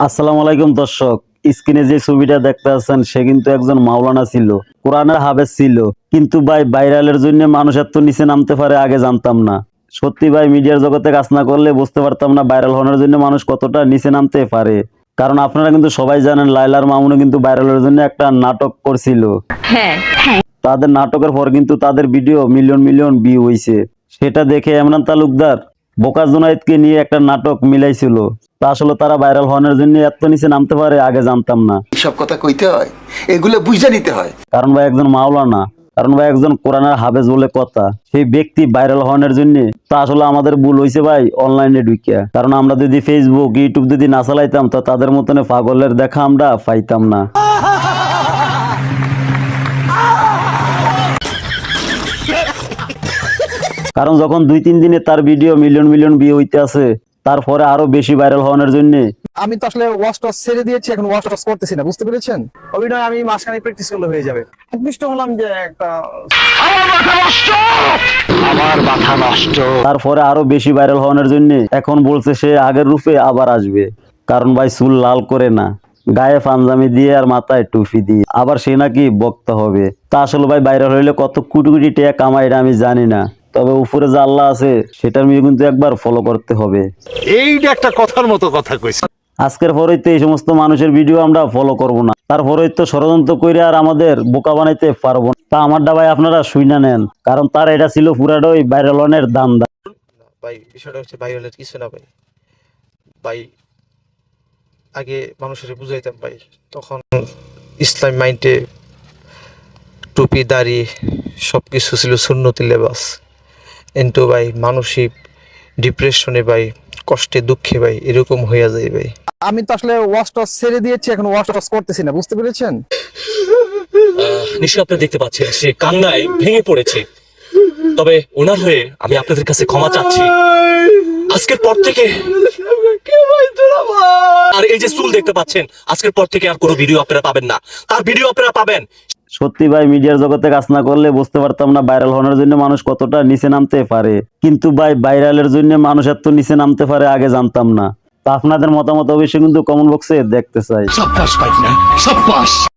আসসালামু আলাইকুম দর্শক। স্ক্রিনে যে ছবিটা দেখতে আছেন সে কিন্তু একজন মাওলানা ছিল কোরআনের হাবেজ ছিল। কিন্তু ভাই ভাইরালের জন্য মানুষ এত নিচে নামতে পারে আগে জানতাম না। সত্যি ভাই মিডিয়ার জগতে কাজ না করলে বুঝতে পারতাম না ভাইরাল হওয়ার জন্য মানুষ কতটা নিচে নামতে পারে। কারণ আপনারা কিন্তু সবাই জানেন লাইলার মামুনে কিন্তু ভাইরালের জন্য একটা নাটক করছিল। হ্যাঁ তাদের নাটকের পর কিন্তু তাদের ভিডিও মিলিয়ন মিলিয়ন ভিউ হইছে। সেটা দেখে এমরান তালুকদার বোকা জুনাইদকে নিয়ে একটা নাটক মিলাইছিল। তা আসলে তারা ভাইরাল হওয়ার জন্য এত নিচে নামতে পারে আগে জানতাম না। সব কথা কইতে হয়? এগুলো বুঝে নিতে হয়। কারণ ভাই একজন মাওলানা কারণ ভাই একজন কোরআনের হাফেজ বলে কথা। সেই ব্যক্তি ভাইরাল হওয়ার জন্য তা আসলে আমাদের ভুল হয়েছে ভাই অনলাইনে ঢুকিয়া কারণ আমরা যদি ফেসবুক ইউটিউব যদি না চালাইতাম তো তাদের মতন পাগলের দেখা আমরা পাইতাম না। কারণ যখন দুই তিন দিনে তার ভিডিও মিলিয়ন মিলিয়ন বিয়ে হইতে আছে তারপরে আরও বেশি ভাইরাল হওয়ার জন্য। আমি তো আসলে ওয়াশ টস ছেড়ে দিয়েছি এখন ওয়াশ টস করতেছি না বুঝতে পেরেছেন? অভিনয় আমি মাসখানে প্র্যাকটিস করলে হয়ে যাবে। আকৃষ্ট হলাম যে একটা আমার মাথা নষ্ট! তারপরে আরও বেশি ভাইরাল হওয়ার জন্য এখন বলছে সে আগের রূপে আবার আসবে। কারণ ভাই চুল লাল করে না গায়ে পাঞ্জামি দিয়ে আর মাথায় টুপি দিয়ে। আবার সে নাকি বক্তা হবে। তা আসলে ভাই ভাইরাল হইলে কত কোটি কোটি টাকা কামাই এটা আমি জানি না। তবে উপরে যে আল্লাহ আছে সেটার মেয়ে কিন্তু একবার ফলো করতে হবে। এইটা একটা কথার মতো কথা কইছে। আজকের পরেই তো এই সমস্ত মানুষের ভিডিও আমরা ফলো করব না। তারপরেই তো ষড়যন্ত্র করে আর আমাদের বোকা বানাইতে পারব না। তা আমারটা ভাই আপনারা শুইনা নেন কারণ তার এটা ছিল পুরাটাই ভাইরালনের দাম ভাই বিষয়টা হচ্ছে ভাইরালের কিছু না ভাই। ভাই আগে মানুষের বুঝাইতাম ভাই তখন ইসলাম মাইন্ডে টুপি দাড়ি সব কিছু ছিল সুন্নতি লেবাস। কিন্তু ভাই মানসিক ডিপ্রেশনে ভাই কষ্টে দুঃখে ভাই এরকম হইয়া যায় ভাই। আমি তো আসলে ওয়াশ টস ছেড়ে দিয়েছি এখন ওয়াশ টস করতেছি না বুঝতে পেরেছেন? নিশ্চয়ই আপনারা দেখতে পাচ্ছেন সে কান্নায় ভেঙে পড়েছে। তবে ওনার হয়ে আমি আপনাদের কাছে ক্ষমা চাচ্ছি। আজকের পর থেকে আর এই যে চুল দেখতে পাচ্ছেন আজকের পর থেকে আর কোনো ভিডিও আপনারা পাবেন না। তার ভিডিও আপনারা পাবেন। সত্যি ভাই, মিডিয়ার জগতে কাজ না করলে বুঝতে পারতাম না ভাইরাল হওয়ার জন্য মানুষ কতটা নিচে নামতে পারে। কিন্তু ভাই ভাইরালের জন্য মানুষ এত নিচে নামতে পারে আগে জানতাম না। তা আপনাদের মতামত অবশ্যই কিন্তু কমেন্ট বক্সে দেখতে চাই।